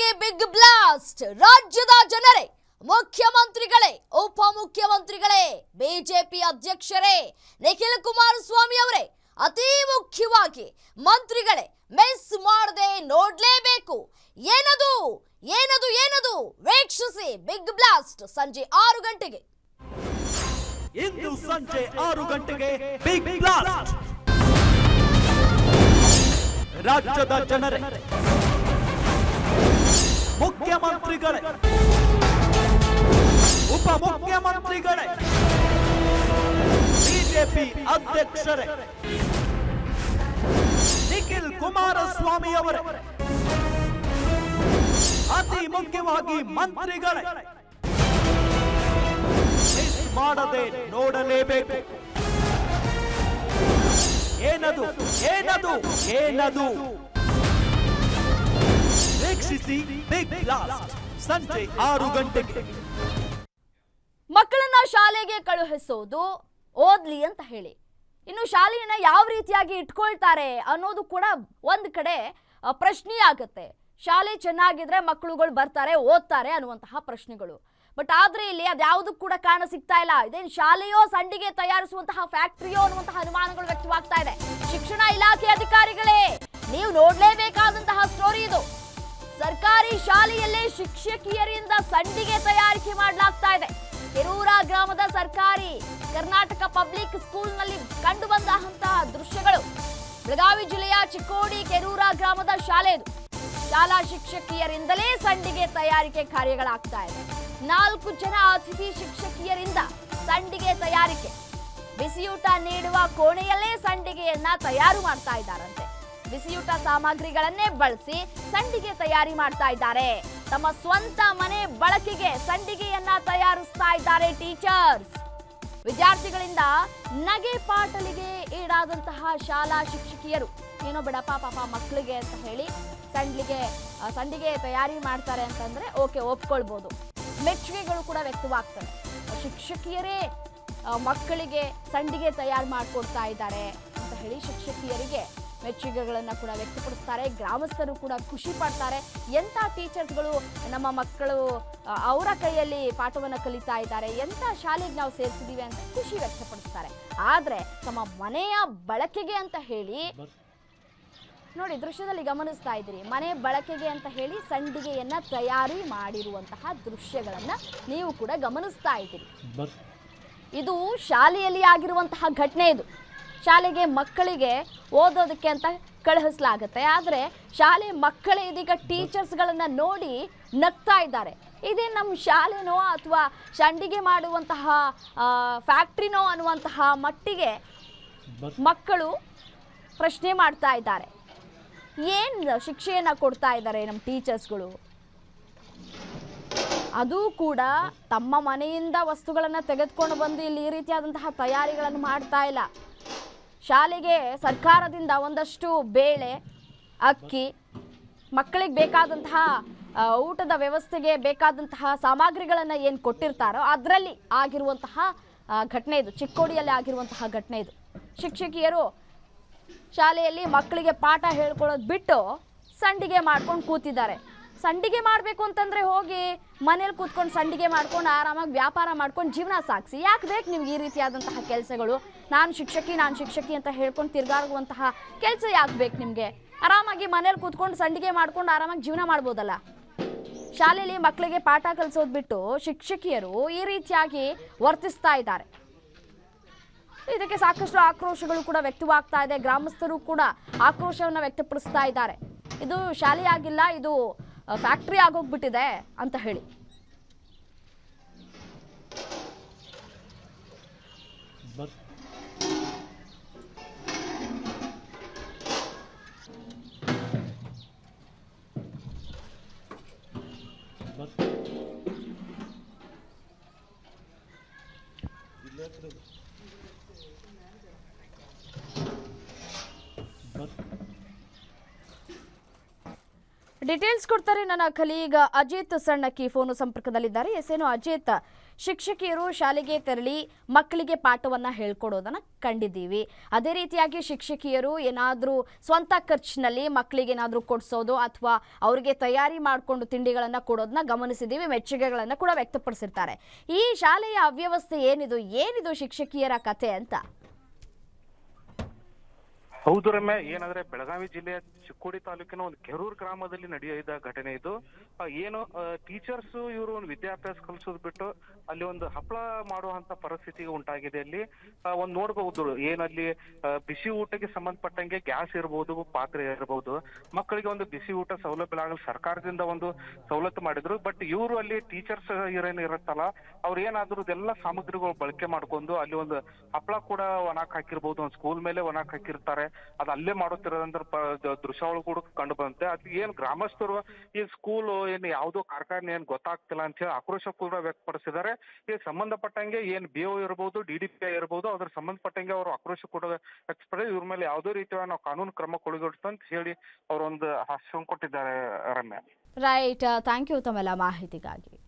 ಶಾಲೆಗೆ big blast. ರಾಜ್ಯದ ಜನರೇ, ಮುಖ್ಯಮಂತ್ರಿಗಳೇ, ಉಪಮುಖ್ಯಮಂತ್ರಿಗಳೇ, ಬಿಜೆಪಿ ಅಧ್ಯಕ್ಷರೇ, ನಿಖಿಲ್ ಕುಮಾರಸ್ವಾಮಿ ಅವರೇ, ಅತಿ ಮುಖ್ಯವಾಗಿ ಮಂತ್ರಿಗಳೇ, ಮಿಸ್ ಮಾಡದೆ ನೋಡ್ಲೇಬೇಕು. ಏನದು ಏನದು ಏನದು? ವೀಕ್ಷಿಸಿ ಬಿಗ್ ಬ್ಲಾಸ್ಟ್ ಸಂಜೆ ಆರು ಗಂಟೆಗೆ. ಇಂದು ಸಂಜೆ ಆರು ಗಂಟೆಗೆ ಬಿಗ್ ಬ್ಲಾಸ್ಟ್. ರಾಜ್ಯದ ಜನರೇ ಮುಖ್ಯಮಂತ್ರಿಗಳೇ. ಉಪಮುಖ್ಯಮಂತ್ರಿಗಳೇ. ಬಿಜೆಪಿ ಅಧ್ಯಕ್ಷರೇ. ನಿಖಿಲ್ ಕುಮಾರಸ್ವಾಮಿ ಅವರೇ. ಅತಿ ಮುಖ್ಯವಾಗಿ ಮಂತ್ರಿಗಳೇ. ಮಾಡದೆ ನೋಡಲೇಬೇಕು. ಏನದು ಏನದು ಏನದು? ವೀಕ್ಷಿಸಿ ಸಂಜೆ ಆರು ಗಂಟೆಗೆ. ಮಕ್ಕಳನ್ನ ಶಾಲೆಗೆ ಕಳುಹಿಸೋದು ಓದ್ಲಿ ಅಂತ ಹೇಳಿ. ಇನ್ನು ಶಾಲೆಯನ್ನ ಯಾವ ರೀತಿಯಾಗಿ ಇಟ್ಕೊಳ್ತಾರೆ ಅನ್ನೋದು ಕೂಡ ಒಂದ್ ಕಡೆ ಪ್ರಶ್ನೆ ಆಗುತ್ತೆ ಶಾಲೆ ಚೆನ್ನಾಗಿದ್ರೆ ಮಕ್ಕಳುಗಳು ಬರ್ತಾರೆ, ಓದ್ತಾರೆ ಅನ್ನುವಂತಹ ಪ್ರಶ್ನೆಗಳು. ಬಟ್ ಆದ್ರೆ ಇಲ್ಲಿ ಅದ್ಯಾವುದು ಕೂಡ ಕಾರಣ ಸಿಗ್ತಾ ಇಲ್ಲ. ಇದೇನು ಶಾಲೆಯೋ ಸಂಡಿಗೆ ತಯಾರಿಸುವಂತಹ ಫ್ಯಾಕ್ಟರಿಯೋ ಅನ್ನುವಂತಹ ಅನುಮಾನಗಳು ವ್ಯಕ್ತವಾಗ್ತಾ ಇದೆ. ಶಿಕ್ಷಣ ಇಲಾಖೆ ಅಧಿಕಾರಿಗಳೇ, ನೀವು ನೋಡ್ಲೇಬೇಕಾದಂತಹ ಸ್ಟೋರಿ ಇದು. ಶಾಲೆಯಲ್ಲೇ ಶಿಕ್ಷಕಿಯರಿಂದ ಸಂಡಿಗೆ ತಯಾರಿಕೆ ಮಾಡಲಾಗ್ತಾ ಇದೆ. ಕೆರೂರ ಗ್ರಾಮದ ಸರ್ಕಾರಿ, ಕರ್ನಾಟಕ ಪಬ್ಲಿಕ್ ಸ್ಕೂಲ್ನಲ್ಲಿ ಕಂಡು ಬಂದಂತಹ ದೃಶ್ಯಗಳು. ಬೆಳಗಾವಿ ಜಿಲ್ಲೆಯ ಚಿಕ್ಕೋಡಿ ಕೆರೂರ ಗ್ರಾಮದ ಶಾಲೆ ಇದು. ಶಾಲಾ ಶಿಕ್ಷಕಿಯರಿಂದಲೇ ಸಂಡಿಗೆ ತಯಾರಿಕೆ ಕಾರ್ಯಗಳಾಗ್ತಾ ಇದೆ. ನಾಲ್ಕು ಜನ ಅತಿಥಿ ಶಿಕ್ಷಕಿಯರಿಂದ ಸಂಡಿಗೆ ತಯಾರಿಕೆ. ಬಿಸಿಯೂಟ ನೀಡುವ ಕೋಣೆಯಲ್ಲೇ ಸಂಡಿಗೆಯನ್ನ ತಯಾರು ಮಾಡ್ತಾ ಇದ್ದಾರಂತೆ. ಬಿಸಿಯೂಟ ಸಾಮಗ್ರಿಗಳನ್ನೇ ಬಳಸಿ ಸಂಡಿಗೆ ತಯಾರಿ ಮಾಡ್ತಾ ಇದ್ದಾರೆ. ತಮ್ಮ ಸ್ವಂತ ಮನೆ ಬಳಕೆಗೆ ಸಂಡಿಗೆಯನ್ನ ತಯಾರಿಸ್ತಾ ಇದ್ದಾರೆ ಟೀಚರ್ಸ್. ವಿದ್ಯಾರ್ಥಿಗಳಿಂದ ನಗೆ ಪಾಟಲಿಗೆ ಈಡಾದಂತಹ ಶಾಲಾ ಶಿಕ್ಷಕಿಯರು. ಏನೋ ಬಿಡಪ್ಪ ಪಾಪ ಮಕ್ಕಳಿಗೆ ಅಂತ ಹೇಳಿ ಸಂಡಿಗೆ ಸಂಡಿಗೆ ತಯಾರಿ ಮಾಡ್ತಾರೆ ಅಂತಂದ್ರೆ ಓಕೆ, ಒಪ್ಕೊಳ್ಬೋದು. ಮೆಚ್ಚುಗೆಗಳು ಕೂಡ ವ್ಯಕ್ತವಾಗ್ತವೆ. ಶಿಕ್ಷಕಿಯರೇ ಮಕ್ಕಳಿಗೆ ಸಂಡಿಗೆ ತಯಾರು ಮಾಡಿಕೊಡ್ತಾ ಇದ್ದಾರೆ ಅಂತ ಹೇಳಿ ಶಿಕ್ಷಕಿಯರಿಗೆ ಮೆಚ್ಚುಗೆಗಳನ್ನು ಕೂಡ ವ್ಯಕ್ತಪಡಿಸ್ತಾರೆ. ಗ್ರಾಮಸ್ಥರು ಕೂಡ ಖುಷಿ ಪಡ್ತಾರೆ. ಎಂಥ ಟೀಚರ್ಸ್ಗಳು ನಮ್ಮ ಮಕ್ಕಳು ಅವರ ಕೈಯಲ್ಲಿ ಪಾಠವನ್ನು ಕಲಿತಾ ಇದ್ದಾರೆ ಎಂಥ ಶಾಲೆಗೆ ನಾವು ಸೇರಿಸಿದ್ದೀವಿ ಅಂತ ಖುಷಿ ವ್ಯಕ್ತಪಡಿಸ್ತಾರೆ. ಆದರೆ ತಮ್ಮ ಮನೆಯ ಬಳಕೆಗೆ ಅಂತ ಹೇಳಿ ನೋಡಿ ದೃಶ್ಯದಲ್ಲಿ ಗಮನಿಸ್ತಾ ಇದ್ದೀರಿ. ಮನೆ ಬಳಕೆಗೆ ಅಂತ ಹೇಳಿ ಸಂಡಿಗೆಯನ್ನ ತಯಾರಿ ಮಾಡಿರುವಂತಹ ದೃಶ್ಯಗಳನ್ನು ನೀವು ಕೂಡ ಗಮನಿಸ್ತಾ ಇದ್ದೀರಿ. ಇದು ಶಾಲೆಯಲ್ಲಿ ಆಗಿರುವಂತಹ ಘಟನೆ ಇದು. ಶಾಲೆಗೆ ಮಕ್ಕಳಿಗೆ ಓದೋದಕ್ಕೆ ಅಂತ ಕಳುಹಿಸಲಾಗುತ್ತೆ. ಆದರೆ ಶಾಲೆ ಮಕ್ಕಳೇ ಇದೀಗ ಟೀಚರ್ಸ್ಗಳನ್ನು ನೋಡಿ ನಗ್ತಾ ಇದ್ದಾರೆ. ಇದೇ ನಮ್ಮ ಶಾಲೆನೋ ಅಥವಾ ಸಂಡಿಗೆ ಮಾಡುವಂತಹ ಫ್ಯಾಕ್ಟ್ರಿನೋ ಅನ್ನುವಂತಹ ಮಟ್ಟಿಗೆ ಮಕ್ಕಳು ಪ್ರಶ್ನೆ ಮಾಡ್ತಾ ಇದ್ದಾರೆ. ಏನು ಶಿಕ್ಷೆಯನ್ನು ಕೊಡ್ತಾ ಇದ್ದಾರೆ ನಮ್ಮ ಟೀಚರ್ಸ್ಗಳು? ಅದು ಕೂಡ ತಮ್ಮ ಮನೆಯಿಂದ ವಸ್ತುಗಳನ್ನು ತೆಗೆದುಕೊಂಡು ಬಂದು ಇಲ್ಲಿ ಈ ರೀತಿಯಾದಂತಹ ತಯಾರಿಗಳನ್ನು ಮಾಡ್ತಾ ಇಲ್ಲ. ಶಾಲೆಗೆ ಸರ್ಕಾರದಿಂದ ಒಂದಷ್ಟು ಬೇಳೆ, ಅಕ್ಕಿ, ಮಕ್ಕಳಿಗೆ ಬೇಕಾದಂತಹ ಊಟದ ವ್ಯವಸ್ಥೆಗೆ ಬೇಕಾದಂತಹ ಸಾಮಗ್ರಿಗಳನ್ನು ಏನು ಕೊಟ್ಟಿರ್ತಾರೋ ಅದರಲ್ಲಿ ಆಗಿರುವಂತಹ ಘಟನೆ ಇದು. ಚಿಕ್ಕೋಡಿಯಲ್ಲಿ ಆಗಿರುವಂತಹ ಘಟನೆ ಇದು. ಶಿಕ್ಷಕಿಯರು ಶಾಲೆಯಲ್ಲಿ ಮಕ್ಕಳಿಗೆ ಪಾಠ ಹೇಳ್ಕೊಳ್ಳೋದು ಬಿಟ್ಟು ಸಂಡಿಗೆ ಮಾಡ್ಕೊಂಡು ಕೂತಿದ್ದಾರೆ. ಸಂಡಿಗೆ ಮಾಡಬೇಕು ಅಂತಂದ್ರೆ ಹೋಗಿ ಮನೇಲಿ ಕೂತ್ಕೊಂಡು ಸಂಡಿಗೆ ಮಾಡ್ಕೊಂಡು ಆರಾಮಾಗಿ ವ್ಯಾಪಾರ ಮಾಡ್ಕೊಂಡು ಜೀವನ ಸಾಗಿಸಿ. ಯಾಕೆ ಬೇಕು ನಿಮ್ಗೆ ಈ ರೀತಿಯಾದಂತಹ ಕೆಲಸಗಳು? ನಾನು ಶಿಕ್ಷಕಿ ನಾನು ಶಿಕ್ಷಕಿ ಅಂತ ಹೇಳ್ಕೊಂಡು ತಿರ್ಗಾಡುವಂತಹ ಕೆಲಸ ಯಾಕೆ ಬೇಕು ನಿಮಗೆ? ಆರಾಮಾಗಿ ಮನೇಲಿ ಕೂತ್ಕೊಂಡು ಸಂಡಿಗೆ ಮಾಡ್ಕೊಂಡು ಆರಾಮಾಗಿ ಜೀವನ ಮಾಡ್ಬೋದಲ್ಲ? ಶಾಲೆಯಲ್ಲಿ ಮಕ್ಕಳಿಗೆ ಪಾಠ ಕಲಿಸೋದು ಬಿಟ್ಟು ಶಿಕ್ಷಕಿಯರು ಈ ರೀತಿಯಾಗಿ ವರ್ತಿಸ್ತಾ ಇದ್ದಾರೆ. ಇದಕ್ಕೆ ಸಾಕಷ್ಟು ಆಕ್ರೋಶಗಳು ಕೂಡ ವ್ಯಕ್ತವಾಗ್ತಾ ಇದೆ. ಗ್ರಾಮಸ್ಥರು ಕೂಡ ಆಕ್ರೋಶವನ್ನು ವ್ಯಕ್ತಪಡಿಸ್ತಾ ಇದ್ದಾರೆ. ಇದು ಶಾಲೆಯಾಗಿಲ್ಲ, ಇದು ಫ್ಯಾಕ್ಟ್ರಿ ಆಗೋಗ್ಬಿಟ್ಟಿದೆ ಅಂತ ಹೇಳಿ Thank you. ಡೀಟೇಲ್ಸ್ ಕೊಡ್ತಾರೆ ನನ್ನ ಕಲೀಗ ಅಜಿತ್ ಸಣ್ಣಕ್ಕಿ ಫೋನು ಸಂಪರ್ಕದಲ್ಲಿದ್ದಾರೆ. ಎಸ್ ಏನು ಅಜಿತ್, ಶಿಕ್ಷಕಿಯರು ಶಾಲೆಗೆ ತೆರಳಿ ಮಕ್ಕಳಿಗೆ ಪಾಠವನ್ನ ಹೇಳ್ಕೊಡೋದನ್ನು ಕಂಡಿದ್ದೀವಿ. ಅದೇ ರೀತಿಯಾಗಿ ಶಿಕ್ಷಕಿಯರು ಏನಾದರೂ ಸ್ವಂತ ಖರ್ಚಿನಲ್ಲಿ ಮಕ್ಕಳಿಗೆ ಏನಾದರೂ ಕೊಡಿಸೋದು ಅಥವಾ ಅವರಿಗೆ ತಯಾರಿ ಮಾಡಿಕೊಂಡು ತಿಂಡಿಗಳನ್ನು ಕೊಡೋದನ್ನ ಗಮನಿಸಿದ್ದೀವಿ, ಮೆಚ್ಚುಗೆಗಳನ್ನು ಕೂಡ ವ್ಯಕ್ತಪಡಿಸಿರ್ತಾರೆ. ಈ ಶಾಲೆಯ ಅವ್ಯವಸ್ಥೆ ಏನಿದು ಏನಿದು ಶಿಕ್ಷಕಿಯರ ಕತೆ ಅಂತ? ಹೌದು ರಮ್ಯ, ಏನಂದ್ರೆ ಬೆಳಗಾವಿ ಜಿಲ್ಲೆಯ ಚಿಕ್ಕೋಡಿ ತಾಲೂಕಿನ ಒಂದು ಕೆರೂರ್ ಗ್ರಾಮದಲ್ಲಿ ನಡೆಯಿದ ಘಟನೆ ಇದು. ಏನು ಟೀಚರ್ಸ್ ಇವರು ಒಂದು ವಿದ್ಯಾಭ್ಯಾಸ ಕಲಿಸೋದು ಬಿಟ್ಟು ಅಲ್ಲಿ ಒಂದು ಹಪ್ಪಳ ಮಾಡುವಂತ ಪರಿಸ್ಥಿತಿ ಉಂಟಾಗಿದೆ ಅಲ್ಲಿ. ಒಂದ್ ನೋಡಬಹುದು, ಏನಲ್ಲಿ ಬಿಸಿ ಊಟಕ್ಕೆ ಸಂಬಂಧಪಟ್ಟಂಗೆ ಗ್ಯಾಸ್ ಇರಬಹುದು ಪಾತ್ರೆ ಇರಬಹುದು ಮಕ್ಕಳಿಗೆ ಒಂದು ಬಿಸಿ ಊಟ ಸೌಲಭ್ಯ ಆಗಲಿ ಸರ್ಕಾರದಿಂದ ಒಂದು ಸವಲತ್ತು ಮಾಡಿದ್ರು. ಬಟ್ ಇವರು ಅಲ್ಲಿ ಟೀಚರ್ಸ್ ಏನೇನು ಇರುತ್ತಲ್ಲ, ಅವ್ರು ಏನಾದ್ರು ಇದೆಲ್ಲ ಸಾಮಗ್ರಿಗಳು ಬಳಕೆ ಮಾಡ್ಕೊಂಡು ಅಲ್ಲಿ ಒಂದು ಹಪ್ಪಳ ಕೂಡ ಒಣಕ್ ಹಾಕಿರ್ಬಹುದು ಒಂದು ಸ್ಕೂಲ್ ಮೇಲೆ ಒಣಕ್ ಹಾಕಿರ್ತಾರೆ. ಅದು ಅಲ್ಲೇ ಮಾಡುತ್ತಿರೋದಂತ ದೃಶ್ಯಾವಳಿ ಕೂಡ ಕಂಡು ಬಂತೆ. ಅದು ಏನ್ ಗ್ರಾಮಸ್ಥರು, ಈ ಸ್ಕೂಲ್, ಏನ್ ಯಾವುದೋ ಕಾರ್ಖಾನೆ ಏನ್ ಗೊತ್ತಾಗ್ತಿಲ್ಲ ಅಂತ ಹೇಳಿ ಆಕ್ರೋಶ ಕೂಡ ವ್ಯಕ್ತಪಡಿಸಿದ್ದಾರೆ. ಈ ಸಂಬಂಧಪಟ್ಟಂಗೆ ಏನ್ ಬಿ ಓ ಇರ್ಬೋದು ಡಿ ಡಿ ಪಿ ಇರ್ಬೋದು, ಅದ್ರ ಸಂಬಂಧಪಟ್ಟಂಗೆ ಅವರು ಆಕ್ರೋಶ ಕೂಡ ವ್ಯಕ್ತಪಡಿಸಿ ಇವ್ರ ಮೇಲೆ ಯಾವುದೇ ರೀತಿಯ ನಾವು ಕಾನೂನು ಕ್ರಮ ಕೊಡಗೊಡ್ತು ಅಂತ ಹೇಳಿ ಅವ್ರ ಒಂದು ಹಾಸ್ಯ ಕೊಟ್ಟಿದ್ದಾರೆ ರಮ್ಯಾ. ರೈಟ್ ಥ್ಯಾಂಕ್ ಯು ತಮ್ಮೆಲ್ಲ ಮಾಹಿತಿಗಾಗಿ.